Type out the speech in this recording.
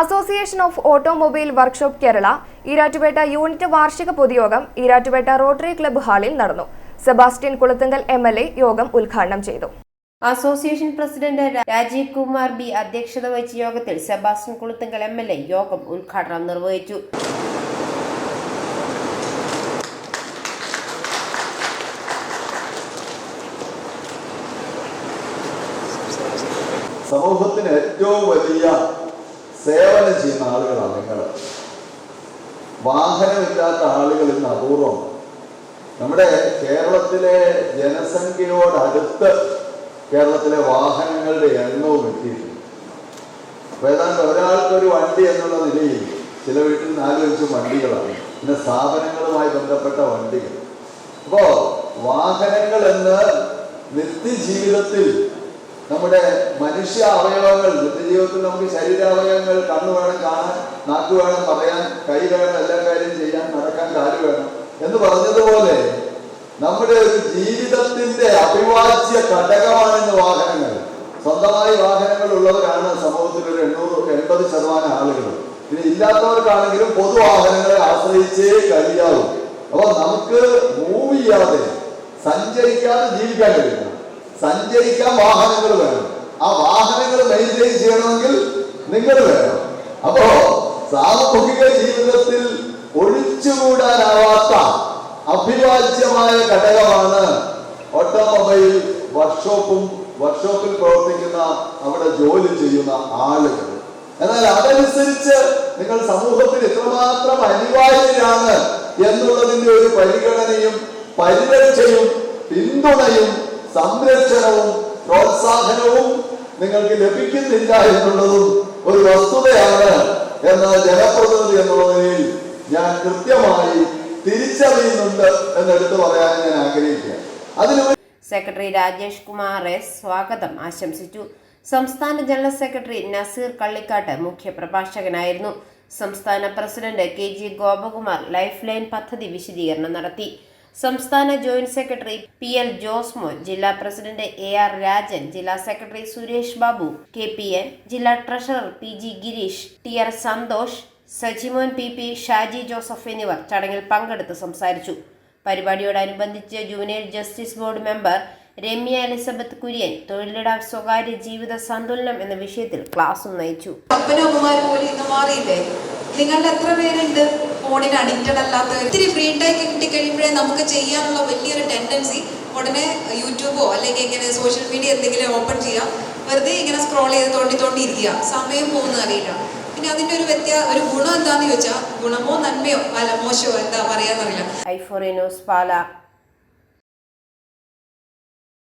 Association of automobile workshop Kerala Erattupetta unit വാർഷിക പൊതുയോഗം Erattupetta rotary club ഹാളിൽ നടന്നു. Sebastian Kulathunkal M L A യോഗം ഉദ്ഘാടനം ചെയ്തു. Association president Rajeev Kumar B അധ്യക്ഷത വഹിച്ച യോഗത്തിൽ Sebastian Kulathunkal M L A യോഗം ഉദ്ഘാടനം നിർവഹിച്ചു. സമൂഹത്തിന് ഏറ്റവും വലിയ സേവനം ചെയ്യുന്ന ആളുകളാണ് നിങ്ങൾ വാഹനമില്ലാത്ത ആളുകൾ ഇന്ന് അപൂർവം. നമ്മുടെ കേരളത്തിലെ ജനസംഖ്യയോടടുത്ത് കേരളത്തിലെ വാഹനങ്ങളുടെ എണ്ണവും എത്തിയിട്ടുണ്ട്. അപ്പൊ ഏതാണ്ട് ഒരാൾക്കൊരു വണ്ടി എന്നുള്ള നിലയിൽ ചില വീട്ടിൽ നിന്ന് ആലോചിച്ച വണ്ടികളാണ്. പിന്നെ സ്ഥാപനങ്ങളുമായി ബന്ധപ്പെട്ട വണ്ടികൾ. അപ്പോ വാഹനങ്ങൾ എന്ന് നിത്യജീവിതത്തിൽ നമ്മുടെ മനുഷ്യ അവയവങ്ങൾ നിത്യജീവിതത്തിൽ നമുക്ക് ശരീരാവയവങ്ങൾ കണ്ണു വേണം കാണാൻ നാക്ക് വേണം പറയാൻ കൈ വേണം എല്ലാ കാര്യം ചെയ്യാൻ നടക്കാൻ കാൽ വേണം. എന്ന് പറഞ്ഞതുപോലെ നമ്മുടെ ഒരു ജീവിതത്തിന്റെ അഭിവാജ്യ ഘടകമാണ് ഇന്ന് വാഹനങ്ങൾ. സ്വന്തമായി വാഹനങ്ങൾ ഉള്ളവരാണ് സമൂഹത്തിൽ ഒരു എണ്ണൂറ് എൺപത് ശതമാനം ആളുകൾ. പിന്നെ ഇല്ലാത്തവർക്കാണെങ്കിലും പൊതുവാഹനങ്ങളെ ആശ്രയിച്ചേ കഴിയാവൂ. അപ്പൊ നമുക്ക് മൂവ് ചെയ്യാതെ സഞ്ചരിക്കാതെ ജീവിക്കാൻ കഴിയില്ല സഞ്ചരിക്കാൻ വാഹനങ്ങൾ വേണം. ആ വാഹനങ്ങൾ മെയിന്റെയിൻ ചെയ്യണമെങ്കിൽ നിങ്ങൾ വേണം. അപ്പോ സാമൂഹിക ജീവിതത്തിൽ ഒഴിച്ചുകൂടാനാവാത്ത അഭിവാജ്യമായ ഘടകമാണ് ഓട്ടോമൊബൈൽ വർക്ക്ഷോപ്പും വർക്ക്ഷോപ്പിൽ പ്രവർത്തിക്കുന്ന അവിടെ ജോലി ചെയ്യുന്ന ആളുകൾ. എന്നാൽ അതനുസരിച്ച് നിങ്ങൾ സമൂഹത്തിൽ എത്രമാത്രം അനിവാര്യരാണ് എന്നുള്ളതിന്റെ ഒരു പരിഗണനയും പരിരക്ഷയും പിന്തുണയും സംരക്ഷണവും പ്രോത്സാഹനവും നിങ്ങൾക്ക് ലഭിക്കുന്നില്ല എന്നുള്ളതും ഒരു വസ്തുതയാണ് എന്ന ജനപ്രതിനിധി എന്നുള്ള നിലയിൽ ഞാൻ കൃത്യമായി തിരിച്ചറിയുന്നുണ്ട് എന്നെടുത്ത് പറയാൻ ഞാൻ ആഗ്രഹിക്കുകയാണ്. അതിന് സെക്രട്ടറി രാജേഷ് എസ് സ്വാഗതം ആശംസിച്ചു. സംസ്ഥാന ജനറൽ സെക്രട്ടറി നസീർ കള്ളിക്കാട്ട് മുഖ്യപ്രഭാഷകനായിരുന്നു. സംസ്ഥാന president K G Gopakumar life line പദ്ധതി വിശദീകരണം നടത്തി. സംസ്ഥാന joint secretary P L Josmon ജില്ലാ പ്രസിഡന്റ് എ ആർ രാജൻ ജില്ലാ secretary Suresh Babu K P N ജില്ലാ treasurer P G Gireesh T R Santhosh Sajimon P P Shaji Joseph എന്നിവർ ചടങ്ങിൽ പങ്കെടുത്ത് സംസാരിച്ചു. പരിപാടിയോടനുബന്ധിച്ച് junior justice board member Ramya Elizabeth Kurian തൊഴിലിട സ്വകാര്യ ജീവിത സന്തുലനം എന്ന വിഷയത്തിൽ ക്ലാസും നയിച്ചു. നിങ്ങളുടെ എത്ര പേരുണ്ട്? ഫോണിന് അഡിക്റ്റഡ് അല്ലാത്ത ഒത്തിരി ഫ്രീ ടൈം കിട്ടിക്കഴിയുമ്പോഴേ നമുക്ക് ചെയ്യാനുള്ള വലിയൊരു ടെൻഡൻസി ഉടനെ യൂട്യൂബോ അല്ലെങ്കിൽ ഇങ്ങനെ സോഷ്യൽ മീഡിയ എന്തെങ്കിലും ഓപ്പൺ ചെയ്യാം. വെറുതെ ഇങ്ങനെ സ്ക്രോൾ ചെയ്ത് തോണ്ടി തോണ്ടി ഇരിക്കുക. സമയം പോകുന്ന അറിയില്ല. പിന്നെ അതിന്റെ ഒരു വ്യത്യാ ഒരു ഗുണം എന്താണെന്ന് ചോദിച്ചാൽ ഗുണമോ നന്മയോ അല്ല മോശമോ എന്താ പറയാന്നറിയില്ല. പാല.